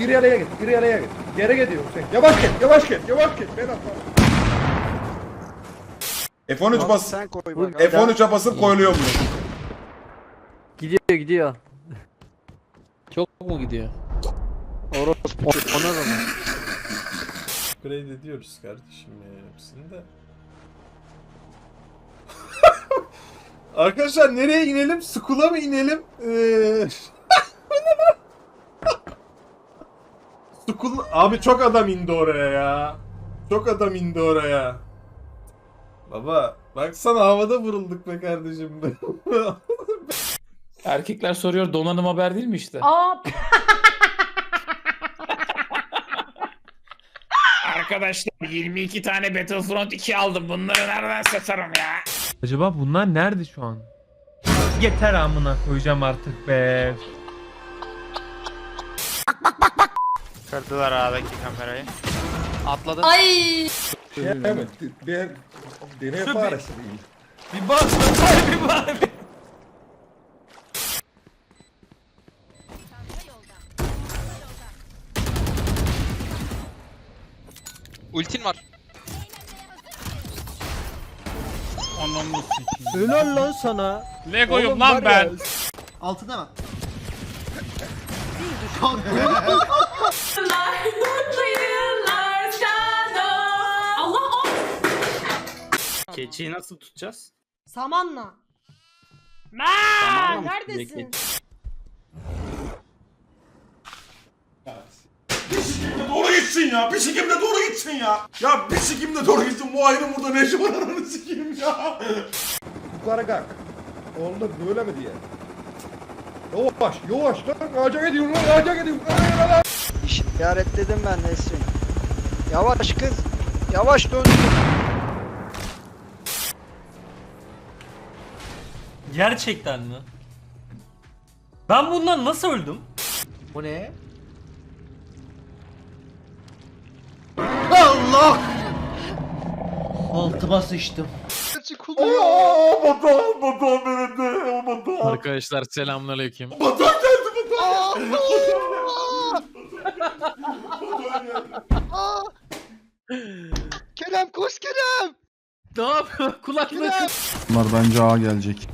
İleriye git, ileriye git. Geri gidiyorsun sen. Yavaş git, yavaş git, yavaş git. Ben atlarım. F13 bas. Sen koy bak. F13'e basıp koyuluyor mu? Gidiyor gidiyor. Çok mu gidiyor? Orospu ona da mı? Upgrade ediyoruz kardeşim ya hepsini de. Arkadaşlar nereye inelim? Skull'a mı inelim? Ee... Skull... Abi çok adam indi oraya ya. Çok adam indi oraya. Baba baksana havada vurulduk be kardeşim be. Erkekler soruyor donanım haber değil mi işte? Aa, Arkadaşlar 22 tane Battlefront 2 aldım. Bunları nereden satarım ya? Acaba bunlar nerede şu an? Yeter amına koyacağım artık be. Kırdılar ağdaki kamerayı. Atladı. ay. Evet, ben deney faresi değil. Bir bak lan bir bak. Ultin var. Helal lan sana. Lego'yum lan ben. Altında mı? Keçiyi nasıl tutacağız? Samanla. Ma, Samanla mı? neredesin? Doğru gitsin ya. Bir sikim de doğru gitsin ya. Ya bir sikim de doğru gitsin. Bu ayrı burada ne işi var ananı sikeyim ya. Yukarı kalk. Oldu böyle mi diye. Yavaş, yavaş lan. Ağaca gidiyorsun lan, ağaca gidiyorsun. Ağaca lan. İşaretledim ben Nesrin. Yavaş kız. Yavaş dön. Gerçekten mi? Ben bundan nasıl öldüm? Bu ne? Allah! Altıma sıçtım. Aa, Batuhan, Batuhan beni de. Batuhan. Arkadaşlar selamünaleyküm. Batuhan geldi Batuhan. Kerem koş Kerem. Ne yapıyor? Kulaklık. Bunlar bence A gelecek.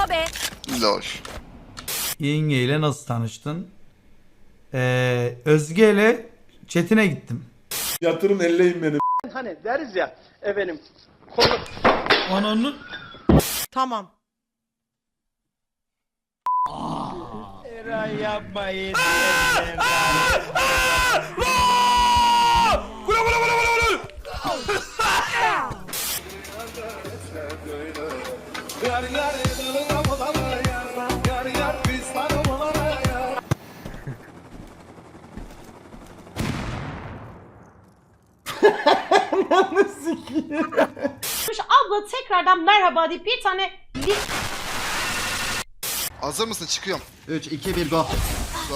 Sobe. Loş. Yenge ile nasıl tanıştın? Ee, Özge ile Çetin'e gittim. Yatırın elleyin beni. Hani deriz ya efendim. Ananın Tamam. Abla tekrardan merhaba deyip bir tane li- Hazır mısın? Çıkıyorum. 3 2 1 go.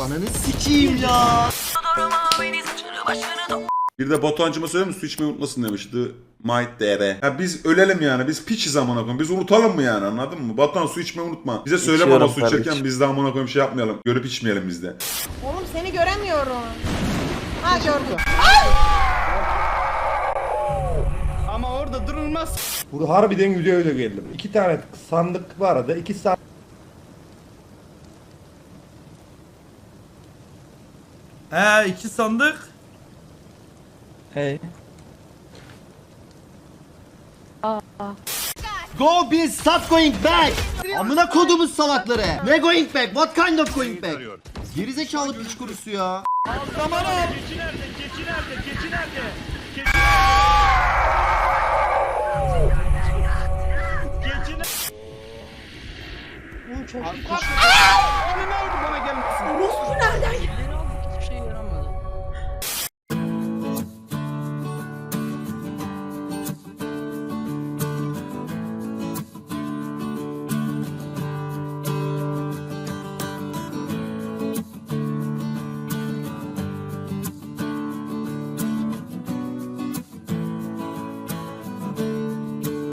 Ananı sikeyim ya. Bir de Batuhan'cıma söyleyeyim mi su içmeyi unutmasın demişti. Might DR. Ya biz ölelim yani. Biz piçiz amına koyayım. Biz unutalım mı yani anladın mı? Batuhan su içmeyi unutma. Bize söyle İçiyorum su içerken biz de amına koyayım şey yapmayalım. Görüp içmeyelim biz de. Oğlum seni göremiyorum. Ha gördüm. Ama durulmaz. Burada harbiden güzel öyle geldim. İki tane sandık vardı. İki sandık. He iki sandık. Hey. Go biz stop going back. Amına kodumuz salakları. Ne going back? What kind of going back? Gerizekalı piç kurusu ya. Orospu nereden geldi?